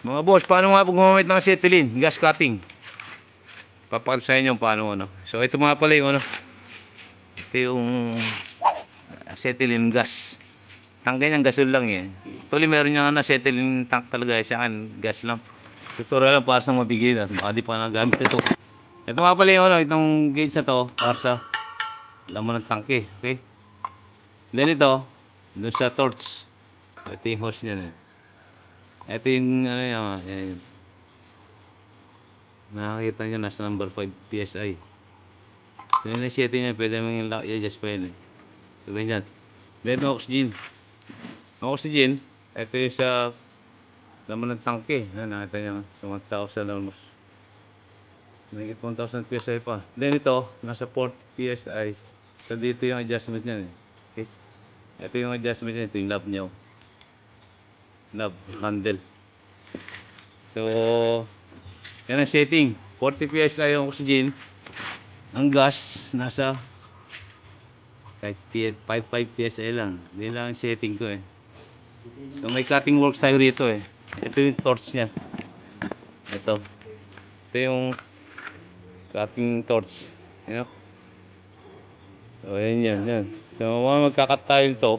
Mga boss, paano nga gumamit ng acetylene, gas cutting? Papakita sa inyo paano ano. So ito mga pala yung ano. Ito yung acetylene gas. Tangkay ng gasol lang yan. Tuloy meron yung ano, acetylene tank talaga. Siya kan, gas lang. Tutorial lang para sa mabigyan. Baka di pa nagamit ito. Ito nga pala yung ano, itong gauge na to. Para sa laman ng tangke. Okay? Then ito, dun sa torch. Ito yung hose niya. Eh. Ito yung ano yan. yan. Nakakita nyo nasa number 5 PSI. So yun yung setting niya, pwede mong i- i-adjust pa yun eh. So ganyan. Then oxygen. Oxygen, ito yung sa laman ng tangke. Yan, nakita nyo. So 1,000 almost. Nagigit 1,000 PSI pa. Then ito, nasa 4 PSI. So dito yung adjustment niya eh. Okay? Ito yung adjustment niya, ito yung knob niya. oh. Knob, handle. So, yan ang setting. 40 PSI yung oxygen. Ang gas, nasa kahit 55 PSI lang. Yan lang ang setting ko eh. So, may cutting works tayo rito eh. Ito yung torch niya. Ito. Ito yung cutting torch. You know? So, yan yan, yan. So, mga magkakat tayo nito.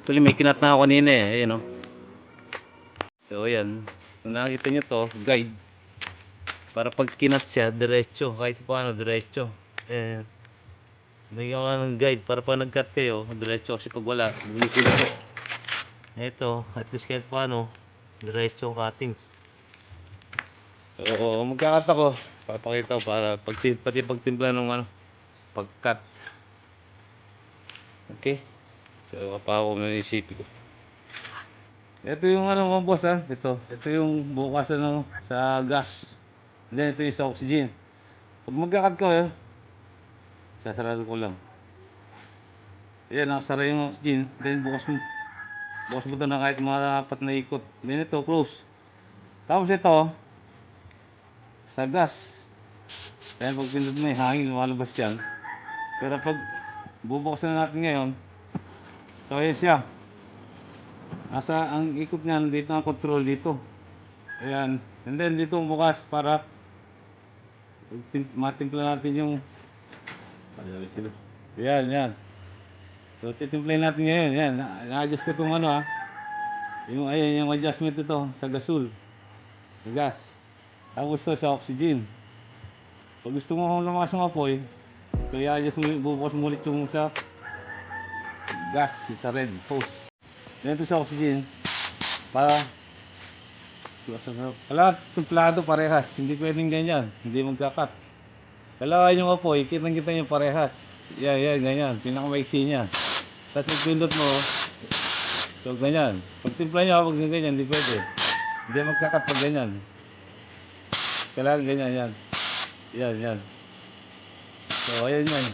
Actually, may kinat na ako kanina eh. Ayan o. So, ayan. Kung nakikita nyo to, guide. Para pag kinat siya, diretso. Kahit paano, diretso. Eh, Bigyan ka ng guide para pag nag-cut kayo, diretso. Kasi pag wala, bulisin ko. Ito, at least kahit paano, diretso ang cutting. So, magkakat ako. Papakita ko para pag, pati pagtimpla ng ano, pag-cut. Okay? So, pa ako ng isipin ko. Ito yung ano mga boss ha. Ito. Ito yung bukasan ng sa gas. Then ito yung sa oxygen. Pag magkakat ko eh. Sasarado ko lang. Ayan, nakasara yung oxygen. Then bukas mo. Bukas mo ito na kahit mga apat na ikot. Then ito, close. Tapos ito. Sa gas. Kaya pag pindot mo eh, hangin, lumalabas yan. Pero pag bubuksan na natin ngayon, so ayan siya. Nasa ang ikot niya, dito ang control dito. Ayan. And then dito bukas para tim- matimpla natin yung Yan, yan. So titimplayin natin ngayon. Yan. Na- Na-adjust ko itong ano ha. Yung ayan yung adjustment ito sa gasol. Sa gas. Tapos to sa oxygen. Pag gusto mo lumakas ng apoy, kaya adjust mo, bubukas mo ulit yung sa gas, sa red hose. Dito sa oxygen para wala templado parehas. Hindi pwedeng ganyan. Hindi magkakat. Kailangan yung apoy, kitang kita yung parehas. Yan, yan, ganyan. Pinakamaiksi niya. Tapos yung pindot mo, so ganyan. Pag timpla niya, pag ganyan, hindi pwede. Hindi magkakat pag ganyan. Kailangan ganyan, yan. Yan, yan. So, ayan yan.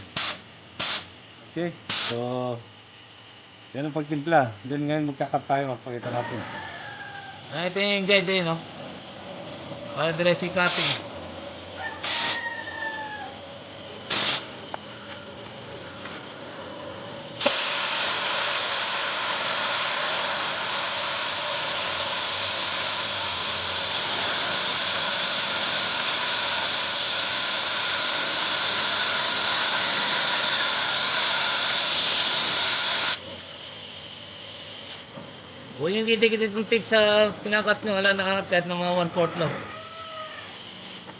Okay? So, yan ang pagtimpla. Then ngayon magkakat tayo, magpakita natin. Ah, ito yung guide eh, no? Para diretso yung cutting. Huwag yung didikit ng tape sa pinakat nyo, wala nakakat kahit ng mga 1 lang.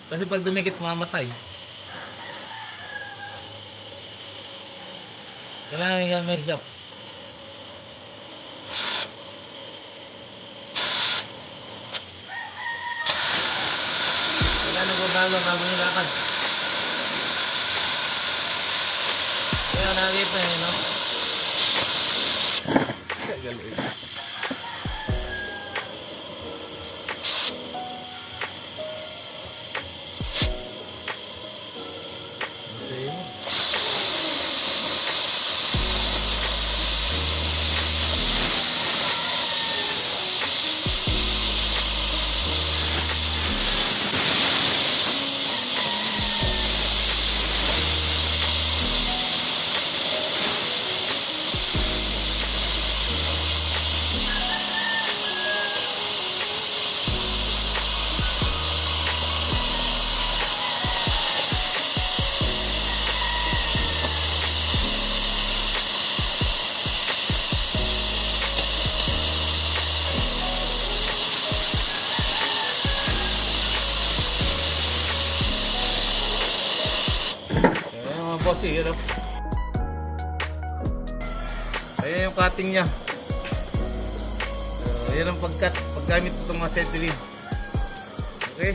Kasi pag dumikit, mamatay. Kailangan yung may job. Wala nang babago bago nilakad. Kaya nakita eh, no? Kasi, yun oh. Ayan yung cutting niya. Uh, yan ang pagkat, paggamit itong mga acetylene. Okay?